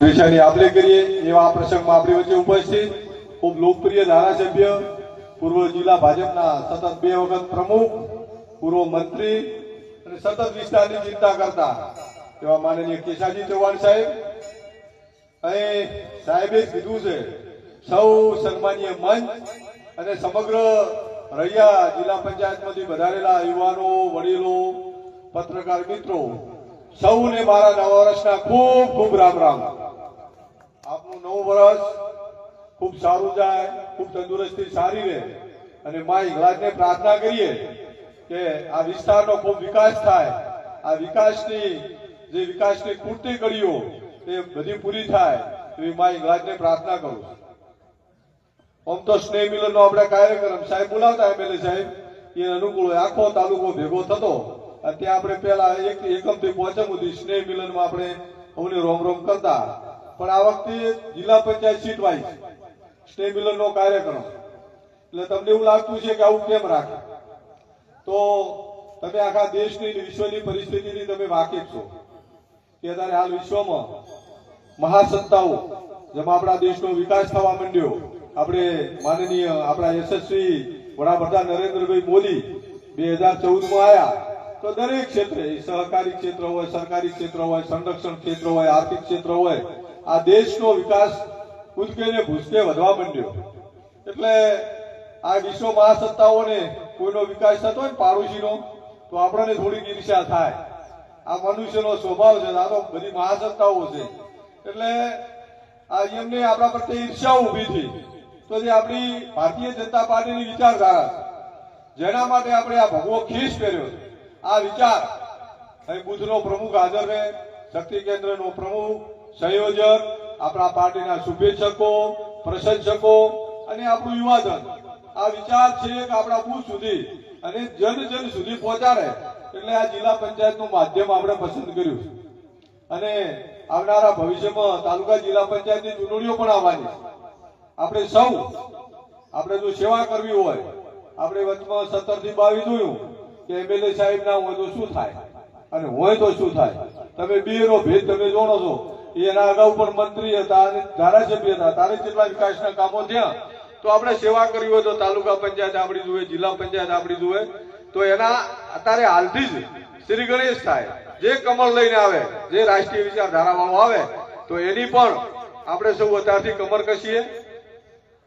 વિષયની આપણે કરીએ એવા પ્રસંગમાં આપણી વચ્ચે ઉપસ્થિત ખૂબ લોકપ્રિય ધારાસભ્ય, પૂર્વ જિલ્લા ભાજપના સતત બે વખત પ્રમુખ, પૂર્વ મંત્રી અને સતત વિસ્તારની ચિંતા કરતા એવા માનનીય કેશાજી ચૌહાણ સાહેબ. અહીં સાહેબે કીધું છે, સૌ સન્માનીય મંચ અને સમગ્ર રૈયા જિલ્લા પંચાયતમાંથી વધારેલા યુવાનો, વડીલો, પત્રકાર મિત્રો, સૌને મારા નવા વર્ષના ખૂબ ખૂબ રામ રામ. આપનું નવું વર્ષ ખૂબ સારું જાય, ખૂબ તંદુરસ્તી સારી રહે. અને મા હિંગળાજને પ્રાર્થના કરીએ કે આ વિસ્તારનો ખૂબ વિકાસ થાય. આ વિકાસની, જે વિકાસની ખૂટતી કડીઓ એ બધી પૂરી થાય એવી મા હિંગળાજને પ્રાર્થના કરું આમ તો સ્નેહ મિલનનો આપણે કાર્યક્રમ સાહેબ બોલાવતા એમએલએ સાહેબ. એ અનુકૂળ. આખો તાલુકો ભેગો થતો. ત્યાં આપણે પહેલા એક એકમથી પહોંચે સુધી સ્નેહ મિલનમાં આપણે અમને રોમ રોમ કરતા. પણ આ વખતે જિલ્લા પંચાયત સીટ વાઇઝ સ્નેહ નો કાર્યક્રમ. એટલે તમને એવું લાગતું છે કે આવું કેમ રાખે? તો તમે આખા દેશની વિશ્વની પરિસ્થિતિથી તમે વાકેફ છો કે અત્યારે હાલ વિશ્વમાં મહાસત્તાઓ જેમાં આપણા દેશનો વિકાસ થવા માંડ્યો. આપણે માનનીય આપણા યશસ્વી વડાપ્રધાન નરેન્દ્રભાઈ મોદી બે હજાર ચૌદમાં આવ્યા તો દરેક ક્ષેત્રે સહકારી ક્ષેત્ર હોય, સરકારી ક્ષેત્ર હોય, સંરક્ષણ ક્ષેત્ર હોય, આર્થિક ક્ષેત્ર હોય આ દેશનો વિકાસ કૂદકે ને ભૂસકે વધવા માંડ્યો. એટલે આ વિશ્વ મહાસત્તાઓને કોઈનો વિકાસ થતો હોય ને તો આપણને થોડીક ઈર્ષ્યા થાય. આ મનુષ્યનો સ્વભાવ છે, આ તો બધી મહાસત્તાઓ છે. એટલે આ એમને આપણા પ્રત્યે ઈર્ષ્યા ઊભી થઈ. તો જે આપણી ભારતીય જનતા પાર્ટીની વિચારધારા જેના માટે આપણે આ ભગવો ખીસ પહેર્યો આ વિચાર. અહીં બુથનો પ્રમુખ હાજર રહે શક્તિ કેન્દ્રનો પ્રમુખ સંયોજક, આપણા પાર્ટીના શુભેચ્છકો, પ્રશંસકો અને આપણું યુવાધન. આ વિચાર છે કે આપણા બુથ સુધી અને જન જન સુધી પહોંચાડે એટલે આ જિલ્લા પંચાયતનું માધ્યમ આપણે પસંદ કર્યું છે. અને આવનારા ભવિષ્યમાં તાલુકા જિલ્લા પંચાયતની ચૂંટણીઓ પણ આવવાની આપણે સૌ, આપણે જો સેવા કરવી હોય, આપણે વચમાં સત્તરથી બાવીસ જોયું કે એમએલએ સાહેબ ના હોય તો શું થાય? અને હોય તો શું થાય? તમે બે ભેદ તમે જોડો છો. એના અગાઉ પણ મંત્રી હતા અને ધારાસભ્ય હતા. તારે કેટલા વિકાસના કામો થયા, તો આપણે સેવા કરવી હોય તો તાલુકા પંચાયત આપણી જુએ, જિલ્લા પંચાયત આપણી જુએ. તો એના અત્યારે હાલથી જ શ્રી ગણેશ થાય. જે કમળ લઈને આવે, જે રાષ્ટ્રીય વિચારધારાવાળો આવે, તો એની પણ આપણે સૌ અત્યારથી કમર કસીએ.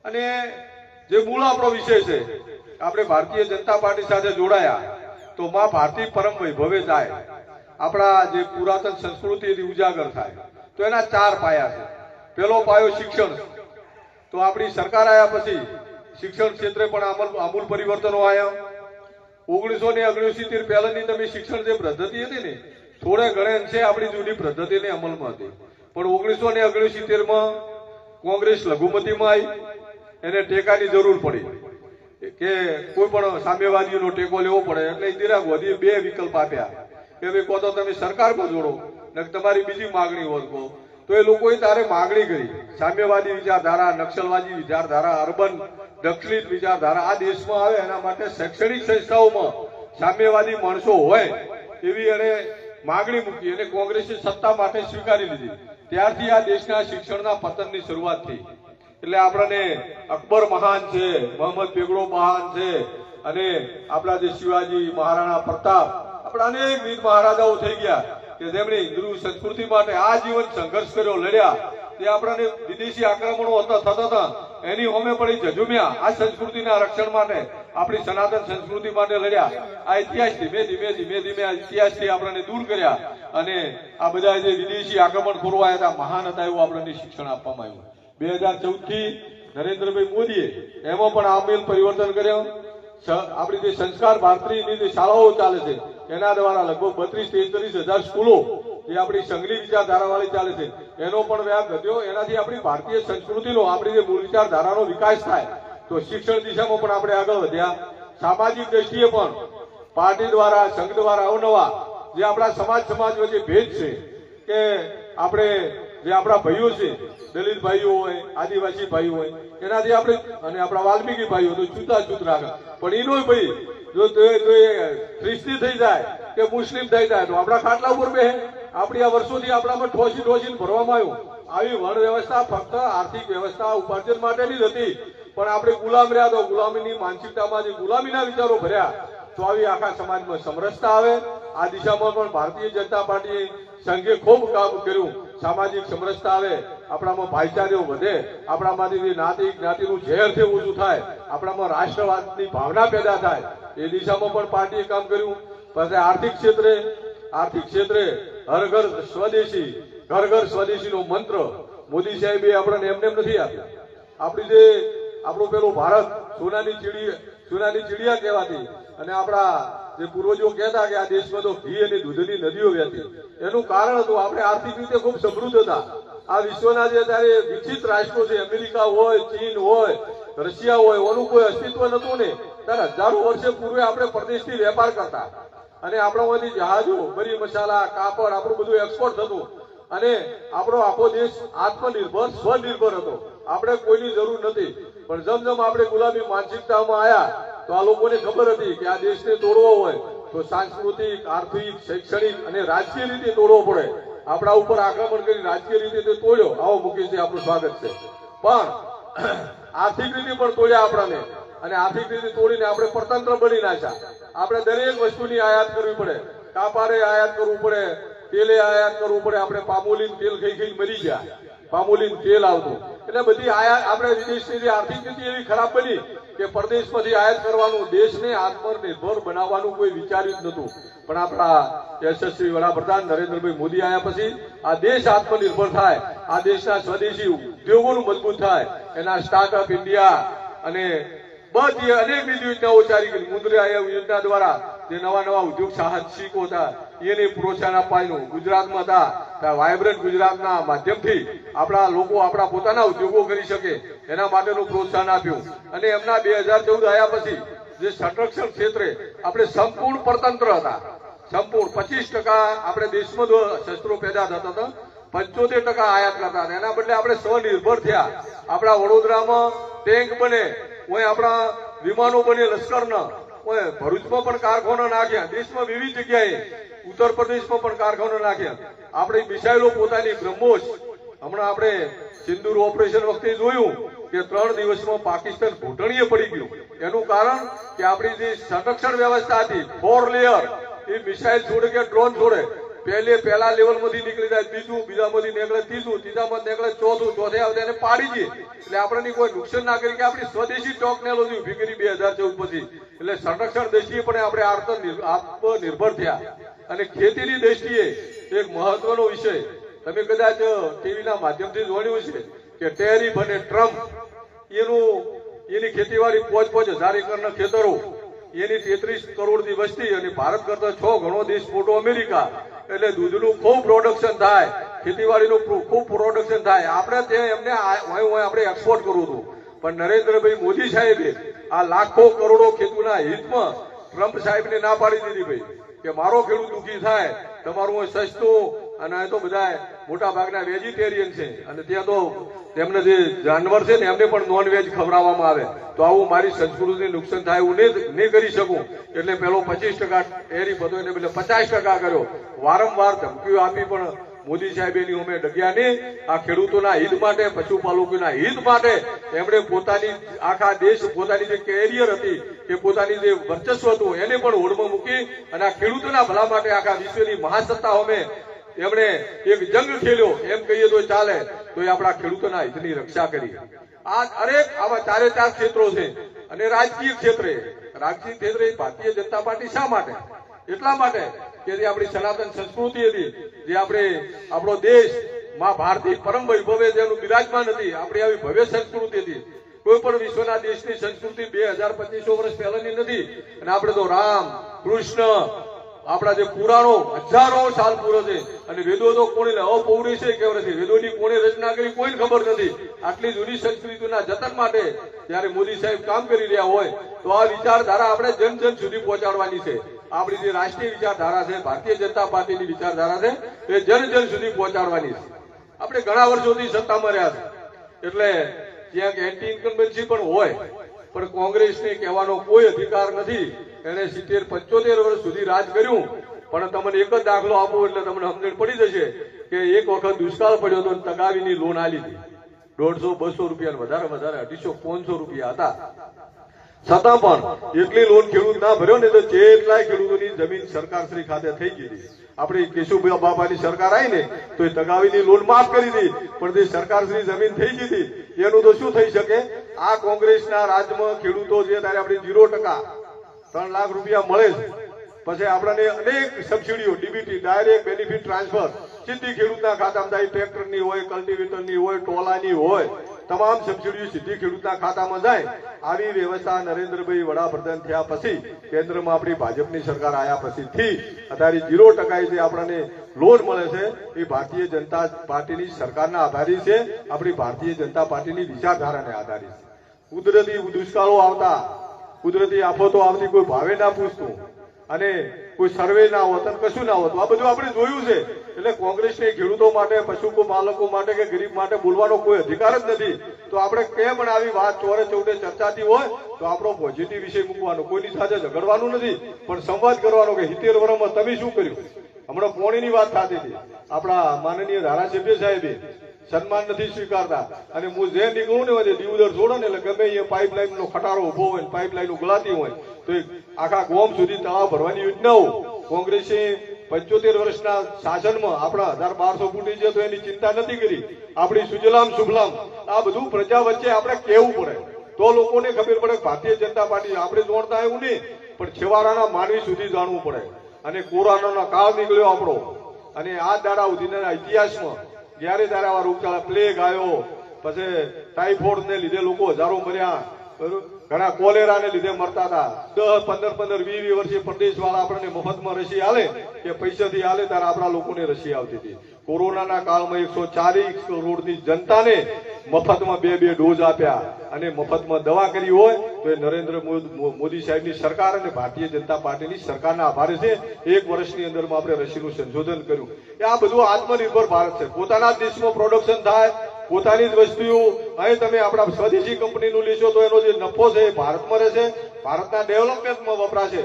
અને જે મૂળ આપણો વિષય છે, આપણે ભારતીય જનતા પાર્ટી સાથે જોડાયા, તો માં ભારતી પરમ વૈભવે જાય. આપણા જે પુરાતન સંસ્કૃતિ એની ઉજાગર થાય. તો એના ચાર પાયા છે. પેલો પાયો શિક્ષણ. તો આપણી સરકાર આવ્યા પછી શિક્ષણ ક્ષેત્રે પણ આમૂલ આમૂલ પરિવર્તનો આવ્યા ઓગણીસો ને ઓગણસિત્તેર પહેલાની તમે શિક્ષણ જે પદ્ધતિ હતી ને, થોડે ઘણે અંશે આપણી જૂની પદ્ધતિને અમલમાં હતી. પણ ઓગણીસો ને ઓગણસિત્તેરમાં કોંગ્રેસ લઘુમતીમાં આવી એને ટેકાની જરૂર પડી. કે કોઈ પણ સામ્યવાદીઓનો ટેકો લેવો પડે. એટલે ઇન્દિરા ગાંધીએ બે વિકલ્પ આપ્યા. કે ભાઈ કહો તો તમે સરકારમાં જોડો. ને તમારી બીજી માગણી હોત કહો તો એ લોકોએ તારે માગણી કરી. સામ્યવાદી વિચારધારા, નક્સલવાદી વિચારધારા, અર્બન દક્ષિણ વિચારધારા, આ દેશમાં આવે એના માટે શૈક્ષણિક સંસ્થાઓમાં સામ્યવાદી માણસો હોય એવી એને માગણી મૂકી અને કોંગ્રેસે સત્તા માટે સ્વીકારી લીધી. ત્યારથી આ દેશના શિક્ષણના પતનની શરૂઆત થઈ. એટલે આપણને અકબર મહાન છે, મોહમ્મદ બેગડો મહાન છે અને આપણા જે શિવાજી મહારાણા પ્રતાપ, આપણા અનેક વીર મહારાજાઓ થઈ ગયા. કે જેમણે હિન્દુ સંસ્કૃતિ માટે આજીવન સંઘર્ષ કર્યો, લડ્યા, તે આપણને વિદેશી આક્રમણો હતા, થતા હતા, એની હોમે પડી જજુમ્યા આ સંસ્કૃતિના રક્ષણ માટે, આપણી સનાતન સંસ્કૃતિ માટે લડ્યા. આ ઇતિહાસ ધીમે ધીમે ધીમે ધીમે આ ઇતિહાસથી આપણને દૂર કર્યા અને આ બધા જે વિદેશી આક્રમણ ખોરવાયા હતા, મહાન હતા એવું આપણને શિક્ષણ આપવામાં આવ્યું. બે હજાર ચૌદથી નરેન્દ્રભાઈ મોદીએ એમાં પણ આમેલ પરિવર્તન કર્યો. આપણી જે સંસ્કાર, ભારતીની જે શાળાઓ ચાલે છે એના દ્વારા લગભગ બત્રીસ તેત્રીસ હજાર સ્કૂલો જે આપણી સંઘની વિચારધારાવાળી ચાલે છે, એનો પણ વ્યાપ વધ્યો એનાથી આપણી ભારતીય સંસ્કૃતિનો, આપણી જે મૂળ વિચારધારાનો વિકાસ થાય, તો શિક્ષણ દિશામાં પણ આપણે આગળ વધ્યા. સામાજિક દ્રષ્ટિએ પણ પાર્ટી દ્વારા, સંઘ દ્વારા અવનવા જે આપણા સમાજ સમાજ વચ્ચે ભેદ છે, કે આપણે જે આપણા ભાઈઓ છે દલિત ભાઈઓ હોય, આદિવાસી ભાઈઓ હોય, એનાથી આપણે અને આપણા વાલ્મીકી ભાઈઓ તો છૂતા છૂત રાખે. પણ એનો ભાઈ જો તો ખ્રિસ્તી થઈ જાય કે મુસ્લિમ થઈ જાય તો આપણા ખાટલા ઉપર બે આપણી આ વર્ષોથી આપણામાં ઠોસી ઠોસીને ભરવામાં આવ્યું. આવી વર્ણ વ્યવસ્થા ફક્ત આર્થિક વ્યવસ્થા ઉપાર્જન માટેની જ હતી. પણ આપણે ગુલામ રહ્યા તો ગુલામીની માનસિકતામાં જે ગુલામીના વિચારો ભર્યા, તો આવી આખા સમાજમાં સમરસતા આવે. આ દિશામાં પણ ભારતીય જનતા પાર્ટીએ સંઘે ખૂબ કામ કર્યું. સામાજિક સમરસતા આવે. આપણામાં ભાઈચારો વધે, આપણામાંથી નાતી જ્ઞાતિનું ઝેર છે ઓછું થાય, આપણામાં રાષ્ટ્રવાદની ભાવના પેદા થાય, એ દિશામાં પણ પાર્ટીએ કામ કર્યું. પછી આર્થિક ક્ષેત્રે આર્થિક ક્ષેત્રે હર ઘર સ્વદેશી ઘર ઘર સ્વદેશીનો મંત્ર મોદી સાહેબે આપણને એમને એમ નથી આપ્યો. આપણી જે, આપણો પેલો ભારત, સોનાની ચીડી, સોનાની ચીડિયા કહેવાતી અને આપણા જે પૂર્વજો કહેતા કે આ દેશમાં તો ઘી અને દૂધની નદીઓ વહેતી. એનું કારણ હતું, આપણે આર્થિક રીતે ખૂબ સમૃદ્ધ હતા. આ વિશ્વના જે અત્યારે વિકસિત રાષ્ટ્રો છે, અમેરિકા હોય, ચીન હોય, રશિયા હોય, ઓનું કોઈ અસ્તિત્વ નતું ને. ત્યારે હજારો વર્ષે પૂર્વે આપણે પરદેશથી વેપાર કરતા. અને આપણામાંથી જહાજો, મરી મસાલા, કાપડ, આપણું બધું એક્સપોર્ટ થતું. અને આપણો આખો દેશ આત્મનિર્ભર, સ્વનિર્ભર હતો. આપણે કોઈની જરૂર નથી. પણ જેમ જેમ આપણે ગુલામી માનસિકતામાં આવ્યા તો આ લોકોને ખબર હતી કે આ દેશને તોડવો હોય તો સાંસ્કૃતિક, આર્થિક, શૈક્ષણિક અને રાજકીય રીતે તોડવો પડે. આપણા ઉપર આક્રમણ કરી રાજકીય રીતે તોડ્યો. આવો મુકેશજી, આપણું સ્વાગત છે. પણ આર્થિક રીતે પણ તોડ્યા આપણાને. અને આર્થિક રીતે તોડીને આપણે પરતંત્ર બની નાખ્યા આપણે દરેક વસ્તુની આયાત કરવી પડે. કાપારે આયાત કરવું પડે, તેલે આયાત કરવું પડે. આપણે પામોલીન તેલ ખાઈ ખાઈ મરી ગયા. પામોલીન તેલ આવતું. એટલે બધી આયાત આપણે વિદેશની આર્થિક નીતિ એવી ખરાબ બની કે પરદેશમાંથી આયાત કરવાનું, દેશને આત્મનિર્ભર બનાવવાનું કોઈ વિચાર્યું જ નહોતું. પણ આપણા યશસ્વી વડાપ્રધાન નરેન્દ્રભાઈ મોદી આવ્યા પછી આ દેશ આત્મનિર્ભર થાય, આ દેશના સ્વદેશી ઉદ્યોગોનું મજબૂત થાય, એના સ્ટાર્ટઅપ ઇન્ડિયા અને બધી અનેક બીજી યોજનાઓ ચાલી ગઈ મુદ્રા યોજના દ્વારા જે નવા નવા ઉદ્યોગ સાહસિકો હતા, એને પ્રોત્સાહન આપવાનું ગુજરાતમાં હતા. વાયબ્રન્ટ ગુજરાતના માધ્યમથી આપણા લોકો આપણા પોતાના ઉદ્યોગો કરી શકે, એના માટેનું પ્રોત્સાહન આપ્યું. અને એમના બે હજાર ચૌદ આવ્યા પછી જે સંરક્ષણ ક્ષેત્રે આપણે સંપૂર્ણ પરતંત્ર હતા. સંપૂર્ણ પચીસ ટકા આપણે દેશમાં શસ્ત્રો પેદા થતા હતા. પંચોતેર ટકા આયાત કરતા હતા. એના બદલે આપણે સ્વનિર્ભર થયા. આપણા વડોદરામાં ટેન્ક બને ઓય આપણા વિમાનો બને લશ્કરના. કોઈ ભરૂચમાં પણ કારખાના નાખ્યા. દેશમાં વિવિધ જગ્યાએ ઉત્તર પ્રદેશમાં પણ કારખાના નાખ્યા. આપણે મિસાઇલો પોતાની બ્રહ્મોસ. હમણાં આપણે સિંદુર ઓપરેશન વખતે જોયું કે ત્રણ દિવસમાં પાકિસ્તાન ઘૂંટણીએ પડી ગયું. એનું કારણ કે આપણી જે સંરક્ષણ વ્યવસ્થા હતી ફોર લેયર એ મિસાઇલ છોડે કે ડ્રોન છોડે. પહેલે, પહેલા લેવલમાંથી નીકળી જાય, બીજું, બીજામાંથી નીકળે, ત્રીજું, ત્રીજામાં નીકળે, ચોથું, ચોથે આવે એને પાડી દે. એટલે આપણને કોઈ નુકસાન ના કરી કે આપણી સ્વદેશી ટેકનોલોજી ઊભી કરી બે હજાર ચૌદ પછી. એટલે સંરક્ષણ દ્રષ્ટિએ પણ આપણે આત્મનિર્ભર આત્મનિર્ભર થયા. અને ખેતીની દ્રષ્ટિએ એક મહત્વનો વિષય. તમે કદાચ ટીવીના માધ્યમથી જોયું છે કે ટેરિફ અને ટ્રમ્પ એનું, એની ખેતીવાડી પોચ પોચ હજાર એકરના ખેતરો. એની તેત્રીસ કરોડની વસ્તી અને ભારત કરતા છ ગણો દેશ મોટો અમેરિકા. એટલે દૂધનું ખૂબ પ્રોડક્શન થાય, ખેતીવાડીનું ખૂબ પ્રોડક્શન થાય. આપણે ત્યાં એમને આપણે એક્સપોર્ટ કરવું હતું પણ નરેન્દ્રભાઈ મોદી સાહેબે આ લાખો કરોડો ખેડૂતના હિતમાં ટ્રમ્પ સાહેબને ના પાડી દીધી ભાઈ. કે મારો ખેડૂત દુઃખી થાય, તમારું સસ્તું અને તો બધા મોટા ભાગના વેજીટેરિયન છે. અને ત્યાં તો તેમને જે જાનવર છે ને, એમને પણ નોન વેજ ખવડાવવામાં આવે. તો આવું મારી સંસ્કૃતિને નુકસાન થાય એવું નહીં કરી શકું. એટલે પેલો પચીસ ટકા ટેરિફ બધો એને બદલે પચાસ ટકા કર્યો. વારંવાર ધમકીઓ આપી પણ મોદી સાહેબ એની અમે ડગ્યા નહીં. આ ખેડૂતોના હિત માટે, પશુપાલકોના હિત માટે એમણે પોતાની આખા દેશ, પોતાની જે કેરિયર હતી કે પોતાની જે વર્ચસ્વ હતું, એને પણ હોડમાં મૂકી અને આ ખેડૂતોના ભલા માટે આખા વિશ્વની મહાસત્તા અમે એમણે એક જંગ ખેલ્યો. એમ કહીએ તો ચાલે. તો એ આપણા ખેડૂતોના હિતની રક્ષા કરી આ દરેક આવા ચારે ચાર ક્ષેત્રો છે અને રાજકીય ક્ષેત્રે. રાજકીય ક્ષેત્રે ભારતીય જનતા પાર્ટી શા માટે? એટલા માટે કે જે આપણી સનાતન સંસ્કૃતિ હતી, જે આપણે, આપણો દેશ, માં ભારતીય પરમ વૈભવે જેનું બિરાજમાન હતી, આપણી આવી ભવ્ય સંસ્કૃતિ હતી. કોઈ પણ વિશ્વના દેશની સંસ્કૃતિ બે હજાર પચીસો વર્ષ પહેલાની નથી. અને આપણે તો રામ, કૃષ્ણ આપણા જે પુરાણો હજારો સાલ પૂરો છે અને વેદો તો કોણે અપૌરી છે કેવું નથી? વેદોની કોણે રચના કરી કોઈને ખબર નથી. આટલી જૂની સંસ્કૃતિના જતન માટે જ્યારે મોદી સાહેબ કામ કરી રહ્યા હોય, તો આ વિચારધારા આપણે જન જન સુધી પહોંચાડવાની છે. આપણી જે રાષ્ટ્રીય વિચારધારા છે, ભારતીય જનતા પાર્ટીની વિચારધારા છે, એ જન જન સુધી પહોંચાડવાની છે. આપણે ઘણા વર્ષોથી સત્તામાં રહ્યા છે. એટલે ત્યાં એન્ટી ઇન્કમ્બન્સી પણ હોય, પણ કોંગ્રેસને કહેવાનો કોઈ અધિકાર નથી. એને સિત્તેર, પંચોતેર વર્ષ સુધી રાજ કર્યું. પણ તમને એક જ દાખલો આપો એટલે તમને સમજણ પડી જશે કે એક વખત દુષ્કાળ પડ્યો હતો તગાવીની લોન આલી હતી. દોઢસો, બસો રૂપિયા વધારે વધારે અઢીસો પાંચસો રૂપિયા હતા. છતાં પણ એટલી લોન ખેડૂત ના ભર્યો ને તો જેટલાય ખેડૂતોની જમીન સરકાર શ્રી ખાતે થઈ ગઈ આપણી કેશુભાઈ બાપાની સરકાર આવી ને તો એ તગાવીની લોન માફ કરી હતી પણ તે સરકાર શ્રી જમીન થઈ ગઈ હતી, એનું તો શું થઈ શકે? આ કોંગ્રેસના રાજમાં ખેડૂતો છે ત્યારે આપણે ઝીરો ટકા ત્રણ લાખ રૂપિયા મળે છે પછી આપણને અનેક સબસિડીઓ ડીબીટી ડાયરેક્ટ બેનિફિટ ટ્રાન્સફર સીધી ખેડૂતના ખાતામાં જાય ટ્રેક્ટરની હોય કલ્ટિવેટરની હોય, ટોલાની હોય, તમામ સબસિડીઓ સીધી ખેડૂતના ખાતામાં જાય. આવી વ્યવસ્થા નરેન્દ્રભાઈ વડાપ્રધાન થયા પછી કેન્દ્રમાં આપણી ભાજપની સરકાર આવ્યા પછીથી અત્યારે ઝીરો ટકા જે આપણને લોન મળે છે, એ ભારતીય જનતા પાર્ટીની સરકારના આધારિત છે, આપણી ભારતીય જનતા પાર્ટીની વિચારધારાને આધારિત છે. કુદરતી દુષ્કાળો આવતા કુદરતી આફતો આવતી કોઈ ભાવે ના પૂછતું. અને કોઈ સર્વે ના હોત અને કશું ના હોતું. આ બધું આપણે જોયું છે. એટલે કોંગ્રેસને ખેડૂતો માટે પશુ માલકો માટે કે ગરીબ માટે બોલવાનો કોઈ અધિકાર જ નથી. તો આપણે કેમ પણ આવી વાત ચોરે ચૌટે ચર્ચાતી હોય, તો આપણો પોઝિટિવ વિષય મૂકવાનો. કોઈની સાથે ઝઘડવાનું નથી. પણ સંવાદ કરવાનો કે હિતેર વર્ષમાં તમે શું કર્યું? હમણાં પોણીની વાત થતી હતી. આપણા માનનીય ધારાસભ્ય સાહેબે સન્માન નથી સ્વીકારતા. અને હું જે નીકળું ને બધે દીવદર છોડો ને, એટલે ગમે એ પાઇપલાઇન નો ખટારો ઊભો હોય પાઇપલાઇન ઉગલાતી હોય, તો આખા ગોમ સુધી તળાવ ભરવાની યોજનાઓ કોંગ્રેસે પંચોતેર વર્ષના શાસનમાં આપણા હજાર બારસો ફૂટી છે, તો એની ચિંતા નથી કરી. આપણી સુજલામ, શુભલામ, આ બધું પ્રજા વચ્ચે આપણે કહેવું પડે. તો લોકોને ખબર પડે ભારતીય જનતા પાર્ટી આપણે જોડતા એવું નહીં, પણ છેવાડાના માનવી સુધી જાણવું પડે. અને કોરોનાનો કાળ નીકળ્યો આપણો. અને આ દાડા સુધીના ઇતિહાસમાં જ્યારે ત્યારે આવા રોગચાળા પ્લેગ આવ્યો. પછી ટાઇફોઇડ ને લીધે લોકો હજારો મર્યા? ઘણા કોલેરાને લીધે મરતા હતા. દસ, પંદર પંદર, વીસ વીસ વર્ષે પ્રદેશ વાળા આપણને મફતમાં રસી આલે કે પૈસાથી આલે ત્યારે આપણા લોકોને રસી આવતી હતી. કોરોનાના કાળમાં એકસો ચાલીસ કરોડની જનતાને મફતમાં બે બે ડોઝ આપ્યા અને મફતમાં દવા કરી હોય તો એ નરેન્દ્ર મોદી સાહેબની સરકાર અને ભારતીય જનતા પાર્ટીની સરકારના આભારે છે. એક વર્ષની અંદરમાં આપણે રસીનું સંશોધન કર્યું. એ આ બધું આત્મનિર્ભર ભારત છે. પોતાના દેશમાં પ્રોડક્શન થાય, પોતાની જ વસ્તુઓ. અહીં તમે આપણા સ્વદેશી કંપનીનું લેશો તો એનો જે નફો છે એ ભારતમાં રહેશે. ભારતના ડેવલપમેન્ટમાં વપરાશે.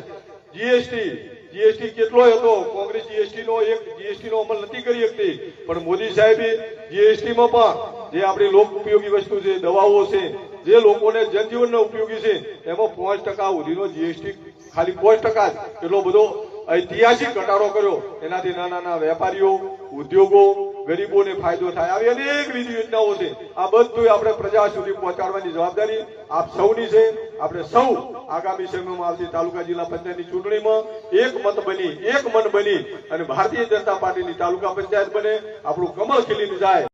જીએસટી જીએસટી કેટલો હતો? કોંગ્રેસ જીએસટી નો એક જીએસટી નો અમલ નથી કરી શકતી. પણ મોદી સાહેબે જીએસટી માં પણ જે આપણી લોક ઉપયોગી વસ્તુ છે, દવાઓ છે, જે લોકોને જનજીવનનો ઉપયોગી છે, એમાં પાંચ ટકા સુધીનો જીએસટી ખાલી પાંચ ટકા એટલો બધો ઐતિહાસિક ઘટાડો કર્યો. એનાથી નાના નાના વેપારીઓ, ઉદ્યોગો ગરીબોને ફાયદો થાય. આવી અનેકવિધ યોજનાઓ છે. આ બધું આપણે પ્રજા સુધી પહોંચાડવાની જવાબદારી આપ સૌની છે. આપણે સૌ આગામી સમયમાં આવતી તાલુકા જિલ્લા પંચાયતની ચૂંટણીમાં એક મત બની, એક મન બની અને ભારતીય જનતા પાર્ટીની તાલુકા પંચાયત બને. આપણું કમળ ખીલીને જાય.